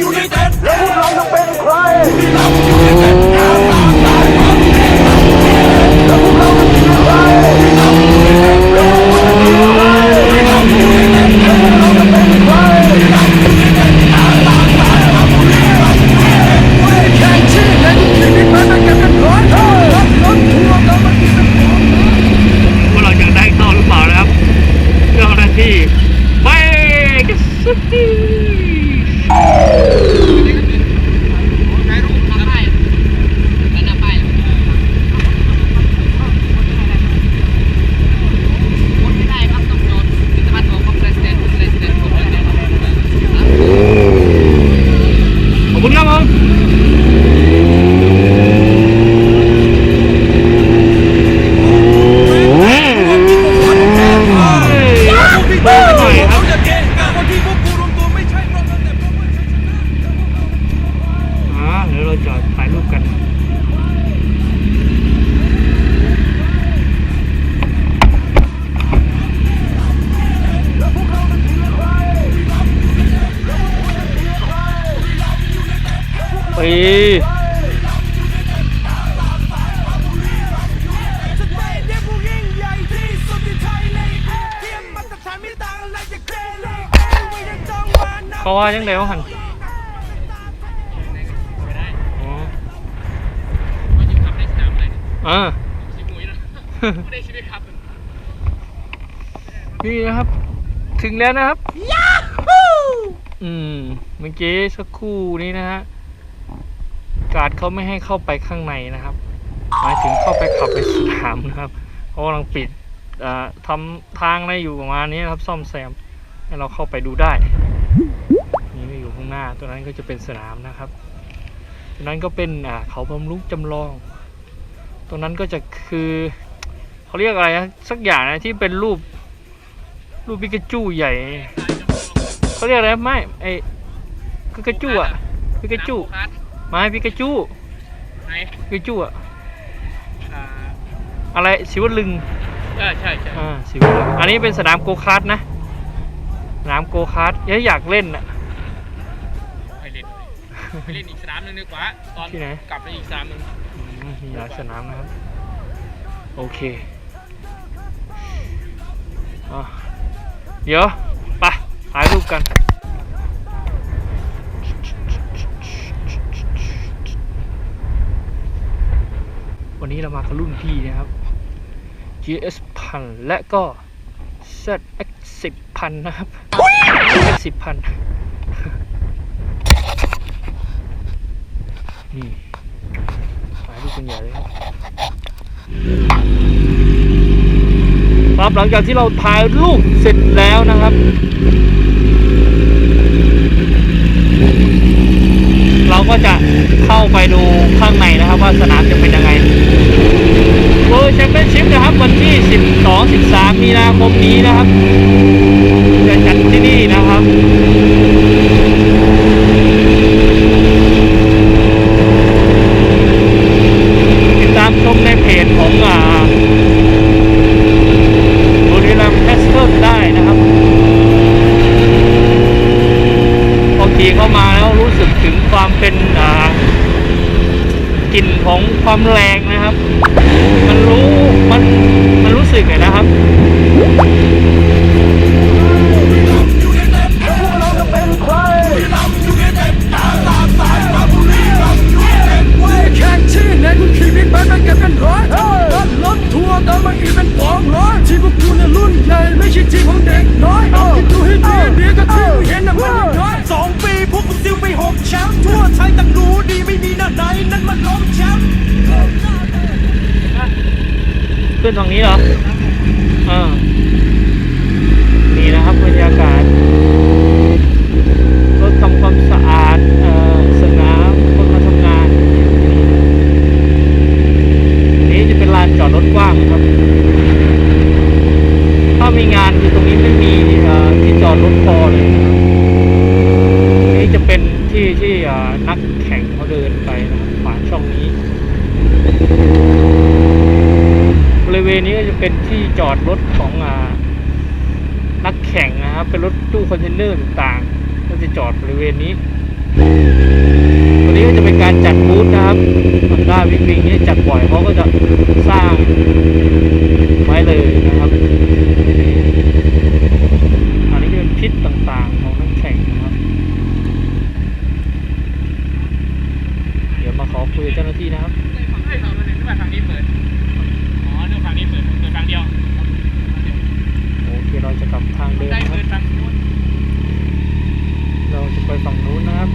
ยู เขาว่าจังไดวะหันอ๋อมันอยู่ขับในสนามอะไรเนี่ยอ่าชิมุยนะไม่ได้ชีวิตครับนี่นะครับ ถึงแล้วนะครับอืม เมื่อกี้สักครู่นี้นะฮะ การดเขาไม่ให้เข้าไปข้างในนะครับ หมายถึงเข้าไปขับในสนามนะครับเพราะกำลังปิดอ่าทำทางอะไรอยู่ประมาณนี้นะครับ ซ่อมแซมให้เราเข้าไปดูได้นี่ไม่อยู่ข้างหน้าตัวนั้นก็จะเป็นสนามนะครับตัวนั้นก็เป็นอ่าเขาบำรุงจำลอง ตรงนั้นก็จะคือเขาเรียกอะไรนะสักอย่างนะที่เป็นรูปรูปปิกาจูใหญ่เขาเรียกอะไรนะไม่ไอ้ปิกาจูอะปิกาจูคัสไม่ปิกาจูไหนปิกาจูอะอ่าอะไรสิวลึงเออใช่ใช่อ่าสิวลึงอันนี้เป็นสนามโกคาร์ทนะสนามโกคาร์ทเอ๊ะอยากเล่นอะไปเล่น ไปเล่นอีกสนามหนึงดีกว่า ตอนที่ไหน กลับไปอีกสนามหนึงอืมมีหลายสนามนะครับ โอเคอะเดี๋ยวไปถ่ายรูปกัน วันนี้เรามากับรุ่นพี่นะครับ GS พันและก็ ZX สิบพันนะครับ ZX สิบพัน นี่ถ่ายรูปกันใหญ่เลยครับครับหลังจากที่เราถ่ายรูปเสร็จแล้วนะครับ เราก็จะเข้าไปดูข้างในนะครับ ว่าสนามจะเป็นยังไงเวอร์แชมเปี้ยนชิพนะครับ วันที่ 12 13 มีนาคมนี้นะครับจะจัดที่นี่นะครับ ติดตามชมในเพจของอ่าบุรีรัมย์แคสเทิลได้นะครับพอขี่เข้ามาแล้วรู้สึกถึงความเป็นอ่ากลิ่นของ ความแรง ตรงนี้เหรออ่านี่นะครับบรรยากาศ รถทำความสะอาดเอ่อสนามคนมาทำงาน นี้จะเป็นลานจอดรถกว้างนะครับ ถ้ามีงานอยู่ตรงนี้ไม่มีเอ่อที่จอดรถพอเลยนะครับนี่จะเป็นที่ที่เอ่อนักแข่งเขาเดินไปนะครับผ่านช่องนี้ บริเวณนี้ก็จะ เป็นที่จอดรถของอนักแข่งนะครับ เป็นรถตู้คอนเทนเนอร์ต่างๆ ก็จะจอดบริเวณนี้ตัวนี้ก็จะเป็นการจัดบูธนะครับฮอนด้าวิกวิงนี่จัดบ่อยเขาก็จะสร้างไว้เลยนะครับ อันนี้ก็เป็นพิษต่างๆของนักแข่งนะครับ เดี๋ยวมาขอคุยกับเจ้าหน้าที่นะครับ ฝั่งนี้ฝั่งนึงฝั่งนี้เปิด อ๋อเรื่องฝั่งนี้เปิดเปิดฝั่งเดียว โอเคเราจะกลับทาง เดิมนะครับเราจะไปฝั่งนู้นนะครับ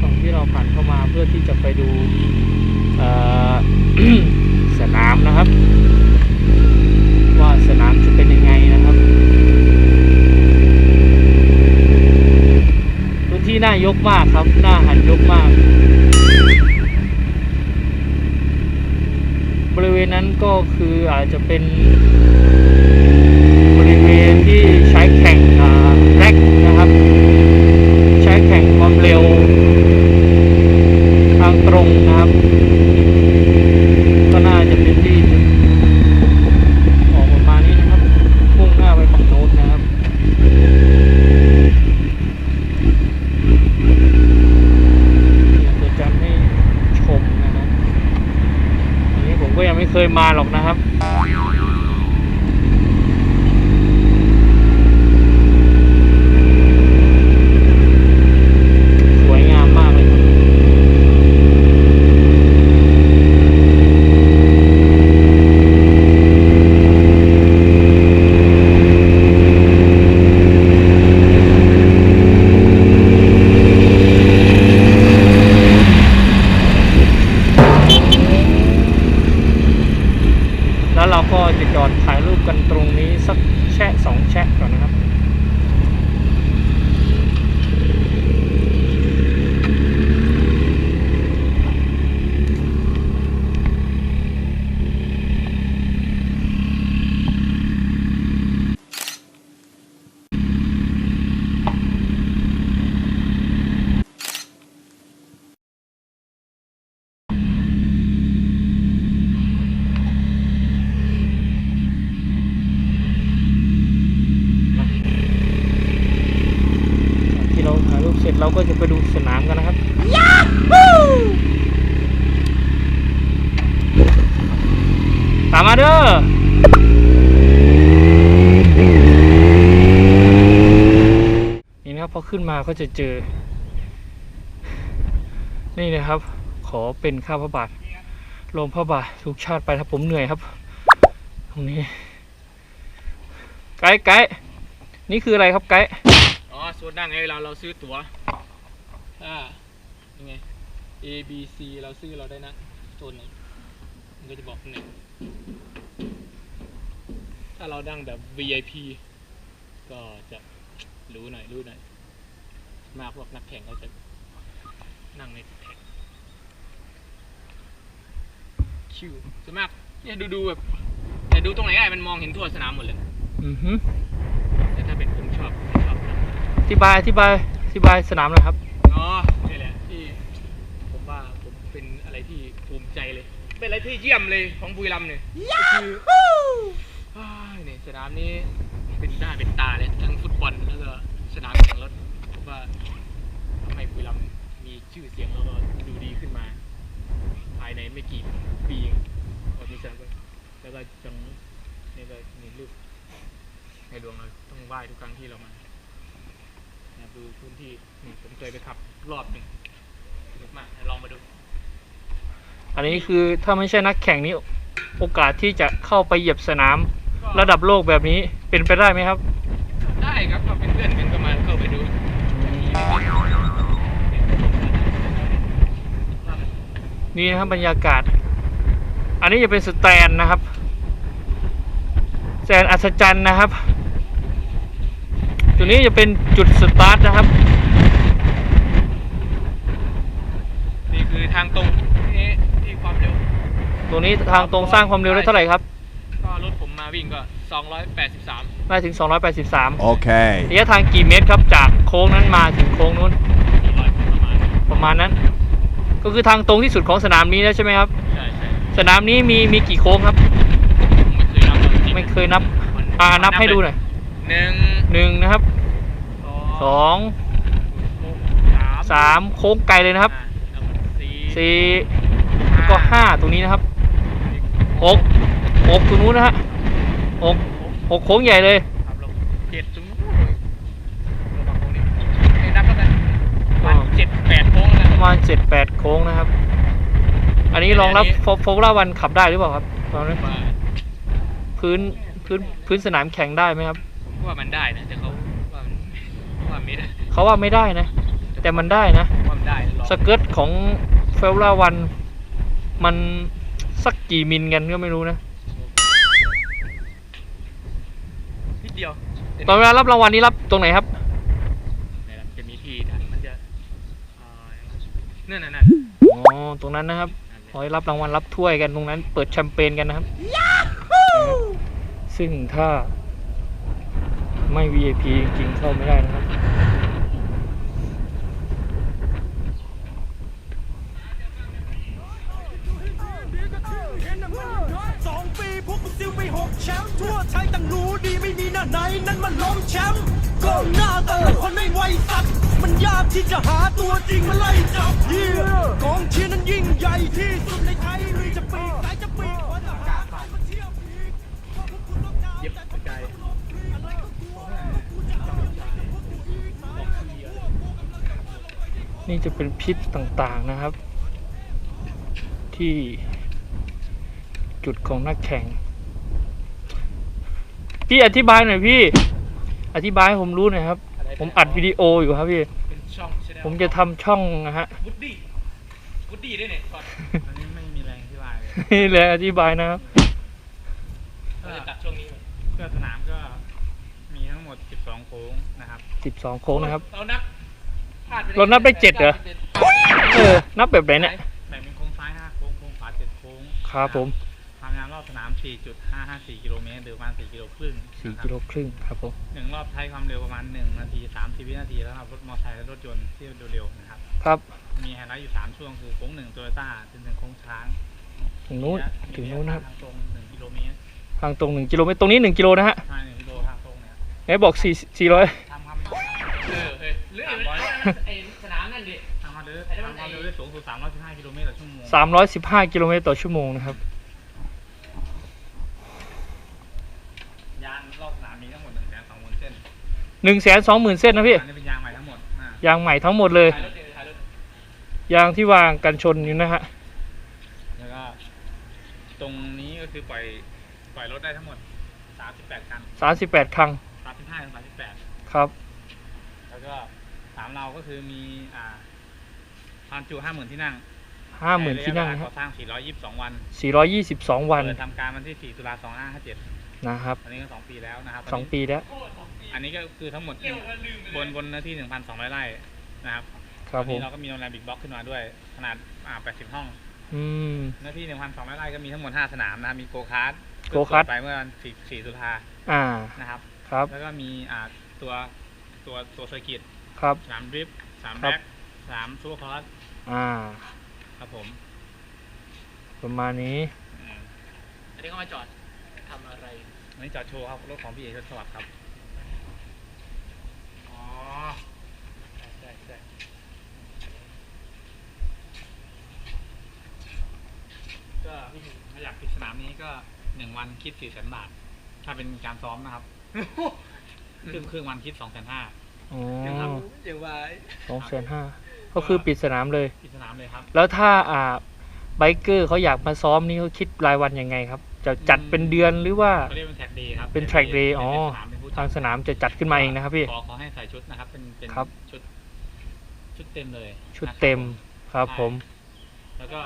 ฝั่งที่เราผ่านเข้ามาเพื่อที่จะไปดูสนามนะครับ ว่าสนามจะเป็นยังไงนะครับพื้นที่น่ายกมากครับน่าหันยกมาก บริเวณนั้นก็คืออาจจะเป็น ที่ใช้แข่งอ่าแร็กนะครับ ใช้แข่งความเร็ว ทางตรงนะครับ ก็น่าจะเป็นที่จุดออกประมาณนี้นะครับมุ่งหน้าไปฝั่งโน้นนะครับอยากจะจำให้ชมนะครับอันนี้ผมก็ยังไม่เคยมาหรอกนะครับ สวยงามมากเลยครับแล้วเราก็จะจอดถ่ายรูปกันตรงนี้สักแชะสองแชะก่อนนะครับ ที่เราถ่ายรูปเสร็จเรา ก็จะไปดูสนามกันนะครับตามมาเด้อนี่นะครับพอขึ้นมาก็จะเจอ นี่นะครับ ขอเป็นข้าพระบาทลมพระบาททุกชาติไปถ้าผมเหนื่อยครับ ตรงนี้ ไกด์ไกด์นี่คืออะไรครับไกด์อ๋อส่วนนั่งไงเราเราซื้อตั๋ว อ่ายังไง A B C เราซื้อเราได้นะโซนไหนมันก็จะบอกหนึ่งถ้าเราดังแบบ VIP ก็จะรู้หน่อยรู้หน่อยมากพวกนักแข่งเขาจะนั่งในแท็กคิวส่วนมากเนี่ยดูดูแบบ แต่ดูตรงไหนก็ได้มันมองเห็นทั่วสนามหมดเลยอือฮึแต่ถ้าเป็นผมชอบผมชอบนะอธิบายอธิบายอธิบายสนามหนะครับอ๋อ นี่แหละที่ผมว่าผมเป็นอะไรที่ภูมิใจเลย เป็นอะไรที่เยี่ยมเลยของบุรีรัมย์เนี่ยก็คืออ้ายเนี่ยสนามนี้เป็นหน้าเป็นตาเลยทั้งฟุตบอลแล้วก็สนามแข่งรถผมว่าทำให้บุรีรัมย์มีชื่อเสียงแล้วก็ดูดีขึ้นมา ภายในไม่กี่ปีเองก็มีสนามแล้วก็จังนี่ก็มีรูปในหลวงเราต้องไหว้ทุกครั้งที่เรามา นะครับดูพื้นที่นี่ผมเคยไปขับรอบหนึ่งสนุกมากลองมาดู อันนี้คือถ้าไม่ใช่นักแข่งนี้โอกาสที่จะเข้าไปเหยียบสนาม ระดับโลกแบบนี้เป็นไปได้ไหมครับ ได้ครับก็เป็นเพื่อนกันก็มาเข้าไปดูนี่นะครับบรรยากาศ อันนี้จะเป็นสแตนนะครับสแตนอัศจรรย์นะครับ ตัวนี้จะเป็นจุดสตาร์ทนะครับ นี่คือทางตรงนี่ที่ความเร็วตัวนี้ทางตรงสร้างความเร็วได้เท่าไหร่ครับ ก็รถผมมาวิ่งก็ 283 ได้ถึง 283 Okay. ระยะทางกี่เมตรครับจากโค้งนั้นมาถึงโค้งนู้น400ประมาณประมาณนั้น ก็คือทางตรงที่สุดของสนามนี้แล้วใช่ไหมครับ ใช่ใช่สนามนี้มีมีกี่โค้งครับผมไม่เคยนับจริงๆไม่เคยนับอ่านับให้ดูหน่อยหนึ่งหนึ่งนะครับ สสององสามสามโค้งไกลเลยนะครับอ่าแล้วก็สี่สี่ก็ห้าตรงนี้นะครับหกหกตรงนู้นนะฮะหกหกโค้งใหญ่เลยครับลงเจ็ดตรงนู้นเลยลงมาโค้งนี้ไม่นับแล้วกันประมาณเจ็ดแปดโค้งแล้วปกัระนมาณเจ็ดแปดโค้งนะครับ อันนี้รองรับอันนี้โฟโฟล่าวันขับได้หรือเปล่าครับตอนนี้ว่าพื้นพื้นพื้นสนามแข่งได้ไหมครับผมว่ามันได้นะแต่เขาว่ามัน ว่าไม่ได้เขาว่าไม่ได้นะ แต่มันได้นะว่ามันได้ลองสเกิร์ตของเฟลล่าวันมันสักกี่มิลกันก็ไม่รู้นะ นิดเดียวตอนเวลารับรางวัลนี้รับตรงไหนครับไหนล่ะจะมีที่ดันมันจะอ่านั่นน่ะนั่นอ๋อ ตรงนั้นนะครับนั่นเลยขอให้รับรางวัลรับถ้วยกันตรงนั้น เปิดแชมเปญกันนะครับ ซึ่งถ้า ไม่ VIP จริงๆเข้าไม่ได้นะครับสองปีพวกมึงซิลไปหกแชมป์ทั่วไทยต่างรู้ดีไม่มีหน้าไหนนั้นมันล้มแชมป์ก็หน้าแต่ละคนไม่ไหวสัตว์มันยากที่จะหาตัวจริงมาไล่จับเฮียกองเชียร์นั้นยิ่งใหญ่ที่สุดในไทยหรือจะปี นี่จะเป็นพิษต่างๆนะครับ ที่จุดของนักแข่ง พี่อธิบายหน่อยพี่ อธิบายให้ผมรู้หน่อยครับ ผมอัดวิดีโออยู่ครับพี่ เป็นช่องใช่ไหผมจะทำช่องนะฮะวุดดี้วุดดี้ด้วยเนี่ยก่อนตอนนี้ไม่มีแรงที่ว่าเลยนี่เลยอธิบายนะครับเราจะตัดช่วงนี้เพื่อสนามก็มีทั้งหมด 12 โค้งนะครับ 12 โค้งนะครับเรานับพลาดป เรานับได้เจ็ดเหรอเออนับแบบไหนเนี่ยแบ่งเป็นโค้งซ้าย5โค้งโค้งขวา7โค้งครับผมความยาวรอบสนาม 4.554 กิโลเมตร หรือประมาณ 4 กิโลครึ่ง4กิโลครึ่งครับผมหนึ่งรอบใช้ความเร็วประมาณ 1 นาที 30 วินาทีแล้วครับรถมอเตอร์ไซค์และรถยนต์ที่เร็วๆนะครับ ครับ มีไฮไลท์อยู่ 3 ช่วงคือโค้ง1โตโยต้าจนถึงโค้งช้าง ถึงนู้นมีถึงนู้นนะครับ ทางตรง 1 กิโลเมตร ทางตรง 1 กิโลเมตร ตรงนี้ 1 กิโลนะฮะใช่1กิโลทางตรงเนี่ยไหนบอก 4 400 ไอ้สนามนั่นดิทำความเร็วทำความเร็วได้สูงสุด315กิโลเมตรต่อชั่วโมง315กิโลเมตรต่อชั่วโมงนะครับ ยางรอบสนามมีทั้งหมด1 2 0 0 0 0เส้น1 2 0 0 0 0เส้นนะพี่ อันนี้เป็นยางใหม่ทั้งหมดอ่ายางใหม่ทั้งหมดเลย ถ่ายรถดิถ่ายรถยางที่วางกันชนอยู่นะฮะ แล้วก็ตรงนี้ก็คือปล่อยปล่อยรถได้ทั้งหมด 38คัน38ครั้ง 35ถึง38ครับแล้วก็สามเราก็คือมีอ่าความจุ50,000ที่นั่ง50,000ที่นั่งใระยะนะเวลาคก่อสร้าง 422 วันรับ422วันเปิดทำการวันที่ 4 ตุลา2557นะครับอันนี้ก็ 2 ปีแล้วนะครับสองปีแล้วอันนี้ก็คือทั้งหมดบนบนเนื้อที่ 1,200 ไร่นะครับครับตอนผมนี้เราก็มีโรงแรมบิ๊กบ็อกขึ้นมาด้วยขนาดอ่า80 ห้อง อืม เนื้อที่ 1,200 ไร่ก็มีทั้งหมด 5 สนามนะครับมีโกคาร์ดโกคาร์ท ไปเมื่อวันที่4ตุลาอ่านะครับ ครับ แล้วก็มีอ่าตัวตัวตัวเซอร์กิต ครับสนามดริฟต์สนามครัแบ็บกสนามซูเปอร์คอร์สอ่า ครับผมประมาณนี้ อืมอันนี้เขามาจอดทำอะไร อันนี้จอดโชว์ครับ รถของพี่เอกชนสวัสดิ์ครับ อ๋อใช่ใช่ใช่ก็ถ้าอยากปิดสนามนี้ก็หนึ่งวันคิดสี่แสนบาท ถ้าเป็นการซ้อมนะครับ ครึ่งครึ่งวันคิดสองแสนห้า อ๋อยังทำยังไว้สองแสนห้าก็คือปิดสนามเลย ปิดสนามเลยครับ แล้วถ้าอ่าไบเกอร์เขาอยากมาซ้อมนี่เขาคิดรายวันยังไงครับ จะจัดเป็นเดือนหรือว่าเขาเรียกเป็นแท็กเดย์ครับเป็น track day อ๋อเป็นสนามเป็นผู้จัดทางสนามจะจัดขึ้นมาเองนะครับพี่ขอขอให้ใส่ชุดนะครับ เป็นเป็นครับชุดชุดเต็มเลย ชุดนะครับเต็มครับผม แล้วก็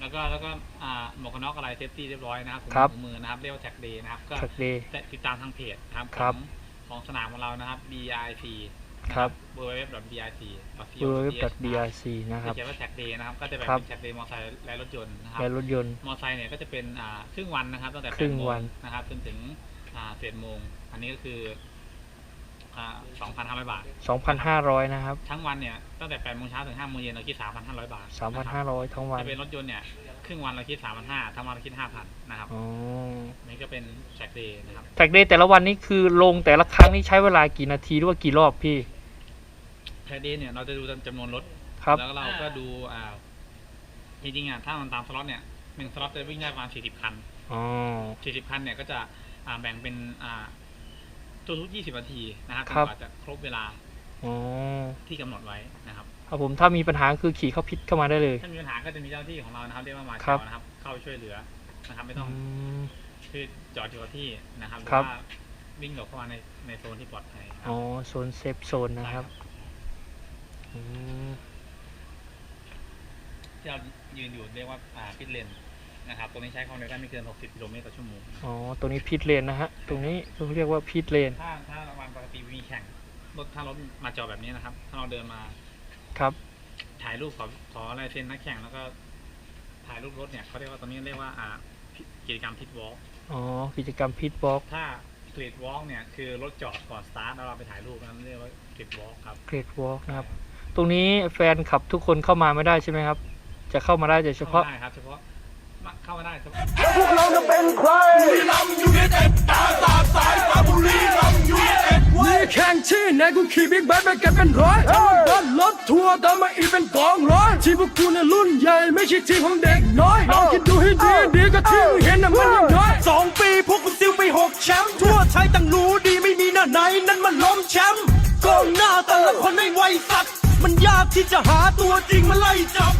แล้วก็แล้วก็อ่าหมวกกันน็อกอะไรเซฟตี้เรียบร้อยนะครับครับถุงมือนะครับเรียกว่าแท็กเดย์นะครับก็แท็กเดย์ติดตามทางเพจนะครับครั ขอบงของสนามของเรานะครับ BIC ครับ www.bic w w w b i c นะครับจะเขียนว่าแท็กเดย์นะครับ ก็จะแบ่งครับเป็นแท็กเดย์มอเตอร์ไซค์และรถยนต์นะครับและรถยนต์มอเตอร์ไซค์เนี่ยก็จะเป็นอ่าครึ่งวันนะครับตั้งแต่ครึ่แปดงโมวังนนะครับจนถึงอ่าเจ็ดโมง อันนี้ก็คืออ่าสองพันห้าร้อยบาท2,500นะครับ ทั้งวันเนี่ยตั้งแต่แปดโมงเช้าถึงห้าโมงเย็นเราคิดสามพันห้าร้อยบาทนะครับ3,500ทั้งวันถ้าเป็นรถยนต์เนี่ย ครึ่งวันเราคิดสามพันห้าทั้งวันเราคิดห้าพันนะครับอ๋อนี่ก็เป็นแท็กเดย์นะครับแท็กเดย์แต่ละวันนี้คือลงแต่ละครั้งนี่ใช้เวลากี่นาทีหรือว่ากี่รอบพี่แท็กเดย์เนี่ยเราจะดูจำนวนรถครับแล้วเราก็ดูอ่าจริงๆอะถ้ามันตามสล็อตเนี่ยหนึ่งสล็อตจะวิ่งได้ประมาณสี่สิบคันอ๋อสี่สิบคันเนี่ยก็จะอ่าแบ่งเป็นอ่าทุกๆยี่สิบนาทีนะครับจนครับกว่าจะครบเวลาอ๋อที่กำหนดไว้นะครับ ครับผมถ้ามีปัญหาคือขี่เข้าพิษเข้ามาได้เลย ถ้ามีปัญหาก็จะมีเจ้าหน้าที่ของเรานะครับเรียกว่ามาครัเชาบนะครับ เข้าช่วยเหลือนะครับ ไม่ต้องอืมคือจอดอยู่กับที่นะครับหรือครับว่าวิ่งหลบเข้ามาในในโซนที่ปลอดภัยครับอ๋อโซนเซฟโซนนะครับอืมที่เรายืนอยู่เรียกว่าอ่าพิทเลนนะครับตรงนี้ใช้ความเร็วได้ไม่เกิน 60กิโลเมตรต่อชั่วโมงอ๋อตรงนี้พิษเลนนะฮะตรงนี้เขาเรียกว่าพิษเลนถ้าถ้าวันปกติมีแข่งรถถ้ารถมาจอดแบบนี้นะครับ ถ้าเราเดินมา ครับ ถ่ายรูปขอขอลายเซ็นนักแข่งแล้วก็ถ่ายรูปรถเนี่ยเขาเรียกว่าตอนนี้เรียกว่าอ่าพิกิจกรรมพิทวอล์กอ๋อ กิจกรรมพิษบล็อกถ้าสตรีทวอล์กเนี่ยคือรถจอดก่อนสตาร์ทแล้วเราไปถ่ายรูปนั้นเรียกว่าสตรีทวอล์กครับเกรดวอล์กนะครับ ตรงนี้แฟนขับทุกคนเข้ามาไม่ได้ใช่ไหมครับ จะเข้ามาได้แต่เฉเข้าพาะมาได้ครับเฉพาะมาเข้ามาได้เฉพาะพวกเราจะเป็นใครบุรีรัมยูเนเต็ดตาตาสายตาบุรีรัมยูเนเต็ด มีแข่งที่ไหนกูขี่บิ๊กไบค์ไปกันเป็นร้อยทั้งรถรถทัวร์ตามมาอีกเป็นกองร้อยที่พวกกูเนี่ยรุ่นใหญ่ไม่ใช่ทีมของเด็กน้อยลองคิดดูให้ดีดีก็ที่มึงเห็นน่ะมันยังน้อยสองปีพวกกูซิลไปหกแชมป์ทั่วไทยต่างรู้ดีไม่มีหน้าไหนนั้นมันล้มแชมป์กองหน้าแต่ละคนไม่ไหวสัตว์มันยากที่จะหาตัวจริงมาไล่จับ